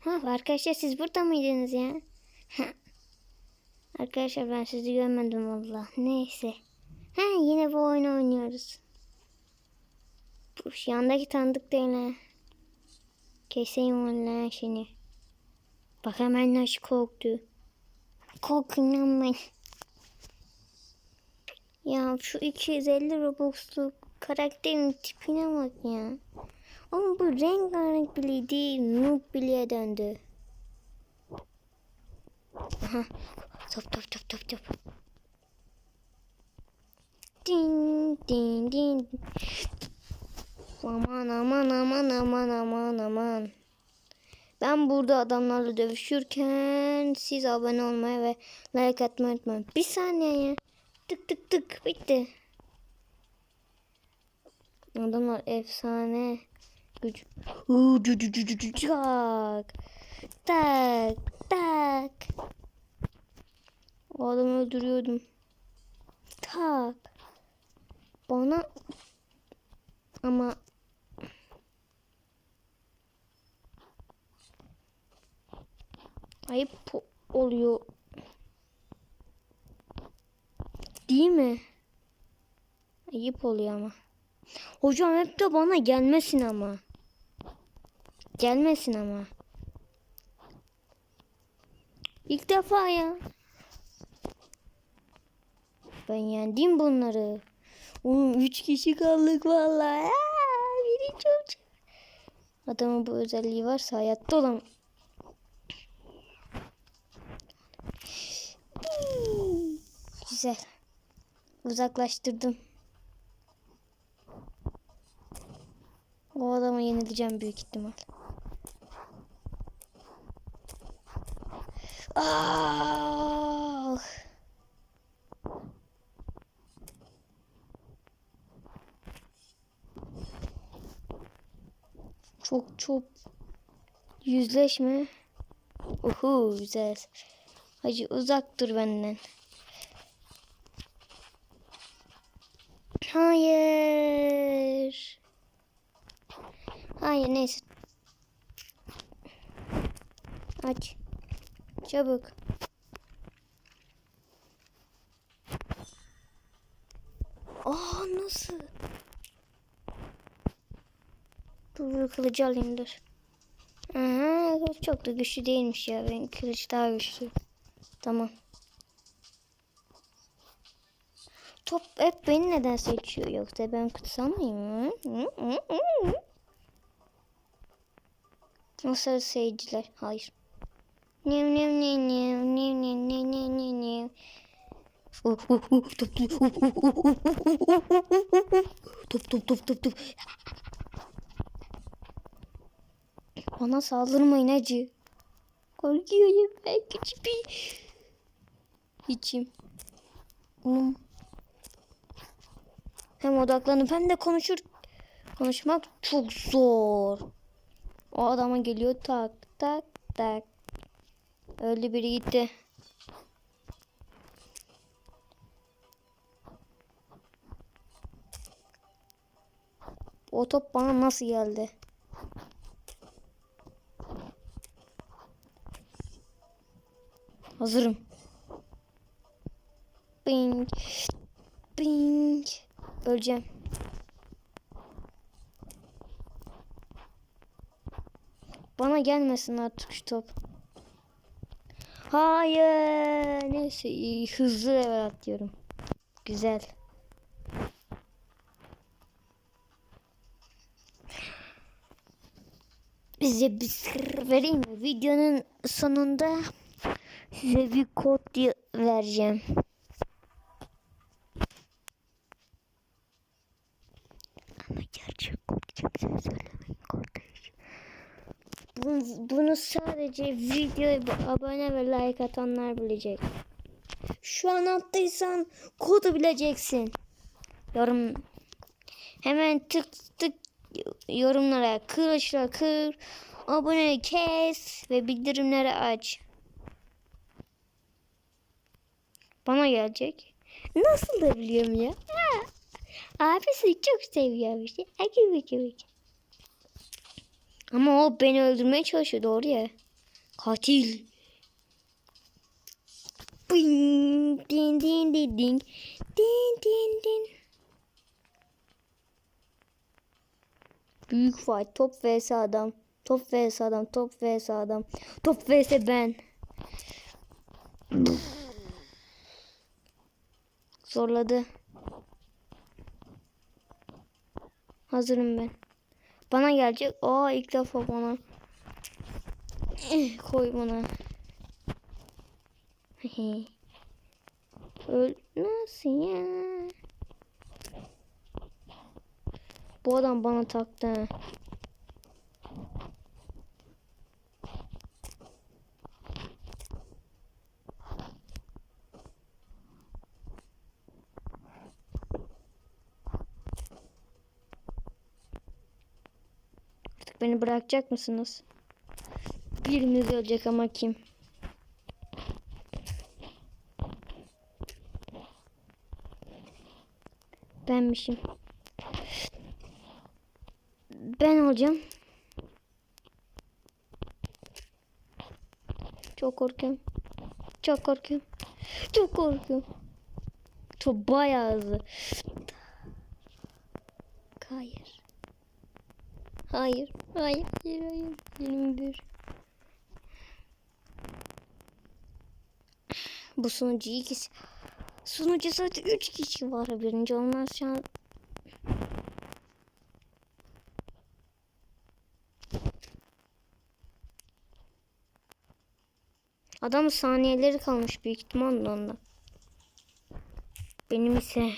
Ha arkadaşlar siz burada mıydınız ya? arkadaşlar ben sizi görmedim valla. Neyse. Ha yine bu oyunu oynuyoruz. Bu yandaki tanıdık değil ha. Keseyim valla seni. Bak hemen nasıl korktu. Ben. Ya şu 250 Robux'luk karakterin tipine bak ya. Ama bu rengarenk bile değil, noob bile döndü. Aha. Top top top top top. Din din din. Aman aman aman aman aman aman. Ben burada adamlarla dövüşürken siz abone olmayı ve like atmayı unutmayın. Bir saniye ya. Tık tık tık bitti. Adamlar efsane güç. Tak. Tak tak. O adamı öldürüyordum. Tak. Bana ama ayıp oluyor. Değil mi? Ayıp oluyor ama. Hocam hep de bana gelmesin ama. Gelmesin ama. İlk defa ya. Ben yendim bunları. Oğlum üç kişi kaldık vallahi. Aa, biri çok. Adamın bu özelliği varsa hayatta olamam. Güzel. Uzaklaştırdım. O adamı yenileceğim büyük ihtimal. Ah! Çok çok yüzleşme. Uhu güzel. Hacı uzak dur benden. Hayır. Hayır neyse. Aç. Çabuk. Aa nasıl? Dur dur kılıcı alayım dur. Aha, çok da güçlü değilmiş ya. Benim kılıç daha güçlü. Tamam. Top hep beni neden seçiyor yoksa ben kutsal mıyım? Sarı seyirciler. Hayır. Niv niv niv niv niv niv niv niv niv niv. Top top top top top. Bana saldırmayın acı. Korkuyorum ben küçük bir içim. Oğlum. Hem odaklanıp hem de konuşur. Konuşmak çok zor. O adama geliyor tak tak tak. Öldü biri gitti. O top bana nasıl geldi? Hazırım. Bing. Öleceğim. Bana gelmesin artık şu top. Hayır. Neyse iyi, hızlı level atlıyorum. Güzel. Size bir vereyim mi? Videonun sonunda size bir kod vereceğim. Bunu, sadece videoya abone ve like atanlar bilecek. Şu an attıysan kodu bileceksin. Yorum hemen tık tık yorumlara kılıçla kır, abone kes ve bildirimleri aç. Bana gelecek. Nasıl da biliyorum ya. Abisi çok seviyor işte. Akı bakı Ama o beni öldürmeye çalışıyor doğru ya. Katil. Bing, din din din din. Din din din. Büyük fight. Top vs adam. Top vs adam. Top vs adam. Top vs ben. Zorladı. Hazırım ben. Bana gelecek. Aa ilk defa bana. Eh, Koy bana. Öl nasıl ya? Bu adam bana taktı. Beni bırakacak mısınız? Biriniz ölecek ama kim? Benmişim. Ben olacağım. Çok korkuyorum. Çok korkuyorum. Çok korkuyorum. Çok bayağı hızlı. Hayır. Hayır. Hayır. Hayır. Hayır. 21. Bu sunucu ikisi. Sunucu sadece 3 kişi var. Birinci olmaz şu an. Adam saniyeleri kalmış büyük ihtimalle ondan. Benim ise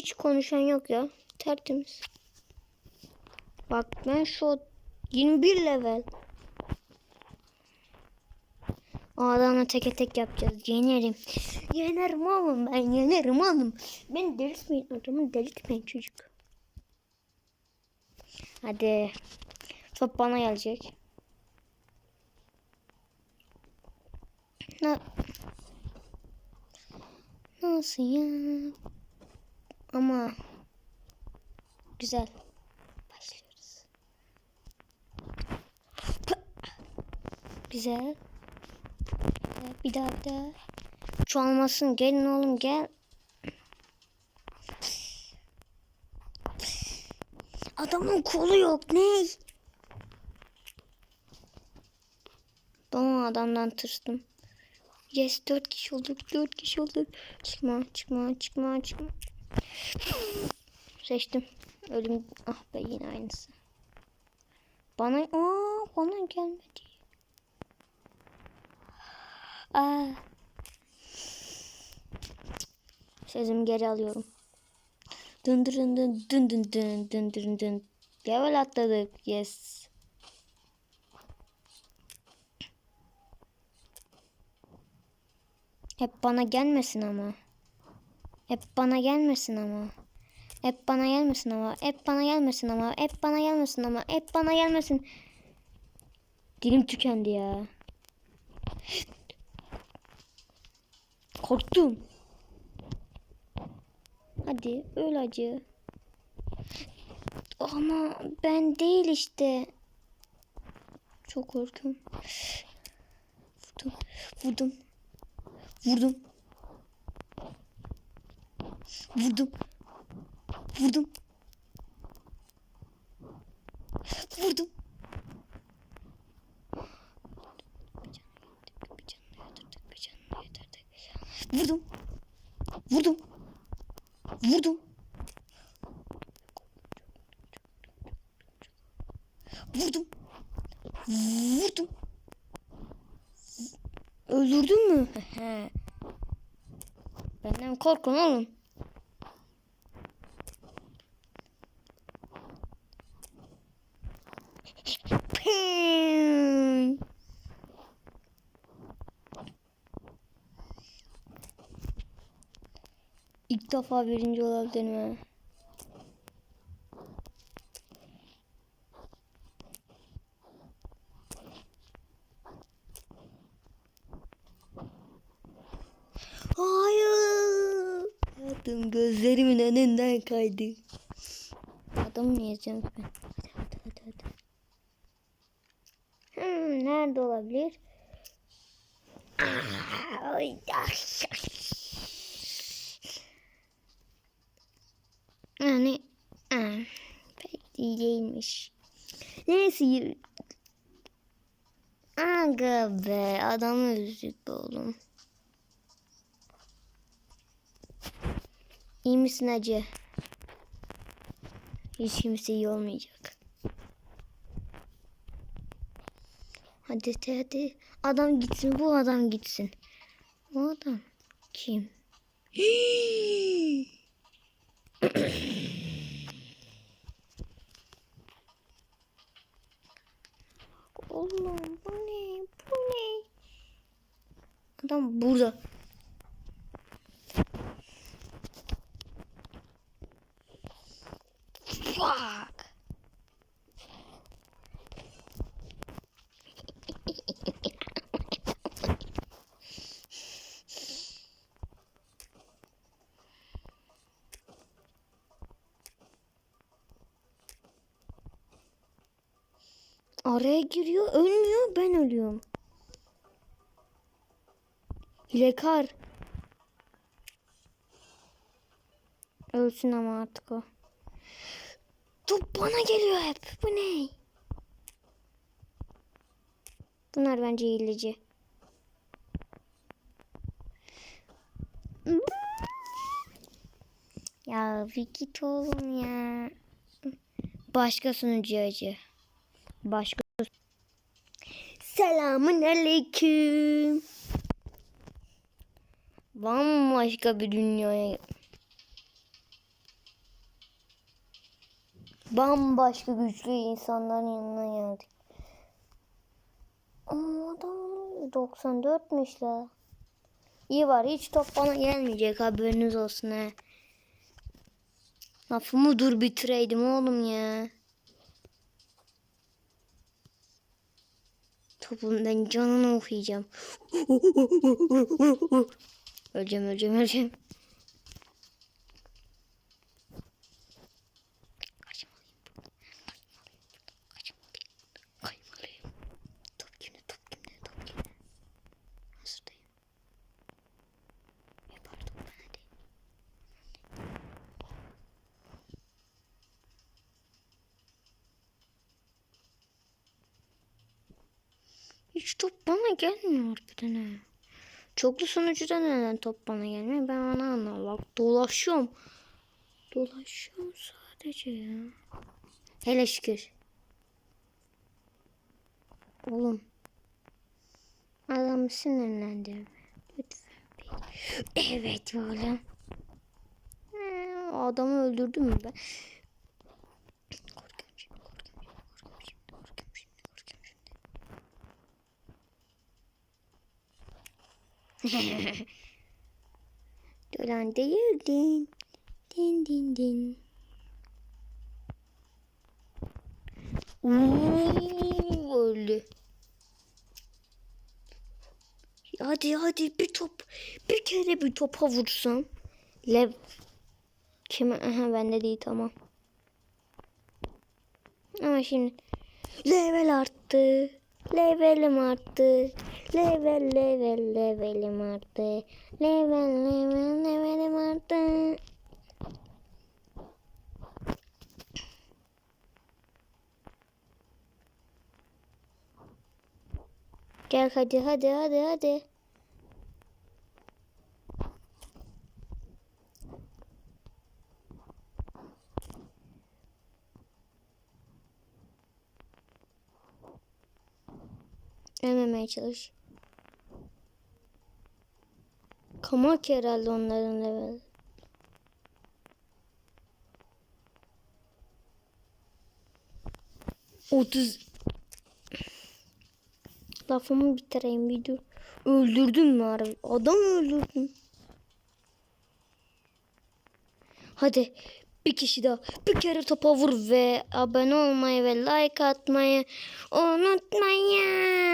hiç konuşan yok ya. Tertemiz. Bak ben şu 21 level. O adamla teke tek yapacağız. Yenerim. Yenerim oğlum ben yenerim oğlum. Beni delirtmeyin adamı delirtmeyin çocuk. Hadi. Top bana gelecek. Na Nasıl ya? Ama güzel. Başlıyoruz. Güzel. Bir daha bir daha. Çoğalmasın. Gelin oğlum gel. Adamın kolu yok. Ne? O adamdan tırstım. Yes dört kişi olduk. Dört kişi olduk. Çıkma çıkma çıkma çıkma. Seçtim. Ölüm. Ah be yine aynısı. Bana aa bana gelmedi. Aa. Sözümü geri alıyorum. Dın dın dın dın dın dın dın dın dın. Level atladık. Yes. Hep bana gelmesin ama. Hep bana gelmesin ama. Hep bana gelmesin ama. Hep bana gelmesin ama. Hep bana gelmesin ama. Hep bana gelmesin. Dilim tükendi ya. Korktum. Hadi öl acı. Ama ben değil işte. Çok korkuyorum. Vurdum. Vurdum. Vurdum. Vurdum. Vurdum. Vurdum. Vurdum. Vurdum. Vurdum. Vurdum. Vurdum. Öldürdün mü? Benden korkun oğlum. İlk defa birinci olabilirim ha. Hayır. Hayatım gözlerimin önünden kaydı. Adamı mı yiyeceğim ben? Hadi hadi hadi. Hmm, nerede olabilir? Ay, ay, ay. Yani aa, pek iyi değilmiş. Neyse. Aga be adamı üzdük be oğlum. İyi misin acı? Hiç kimse iyi olmayacak. Hadi hadi. Adam gitsin bu adam gitsin. O adam kim? Oğlum bu ne? Bu ne? Adam. Araya giriyor, ölmüyor, ben ölüyorum. Hilekar. Ölsün ama artık o. Top bana geliyor hep. Bu ne? Bunlar bence hileci. Ya git oğlum ya. Başka sunucu acı. Başka. Selamun aleyküm. Bambaşka bir dünyaya. Bambaşka güçlü insanların yanına geldik. Aa, adam 94'müş la. İyi var hiç top bana gelmeyecek haberiniz olsun he. Lafımı dur bitireydim oğlum ya. Topun ben canını okuyacağım. öleceğim öleceğim öleceğim. Kaçmalıyım. Kaçmalıyım. Top kimde top kimde top kimde. Hazırdayım. Yapar top ben hadi. Hiç top bana gelmiyor harbiden ha. Çoklu sonucuda neden top bana gelmiyor ben onu anlamadım. Bak dolaşıyorum. Dolaşıyorum sadece ya. Hele şükür. Oğlum. Adamı sinirlendirme. Lütfen. Evet oğlum. Adamı öldürdüm mü ben? Korkuyorum şimdi, korkuyorum şimdi, korkuyorum şimdi, korkuyorum şimdi, korkuyorum şimdi. Dolan değildin. Din din din. Uuu öldü. Hadi hadi bir top. Bir kere bir topa vursam. Lev. Kime? Aha bende değil tamam. Ama şimdi level arttı. Levelim arttı. Level level levelim arttı. Level level levelim arttı. Gel hadi hadi hadi hadi. Ölmemeye çalış. Kamak herhalde onların level. Otuz. Lafımı bitireyim bir dur. Öldürdün mü harbi? Adam öldürdün. Hadi bir kişi daha bir kere topa vur ve abone olmayı ve like atmayı unutmayın.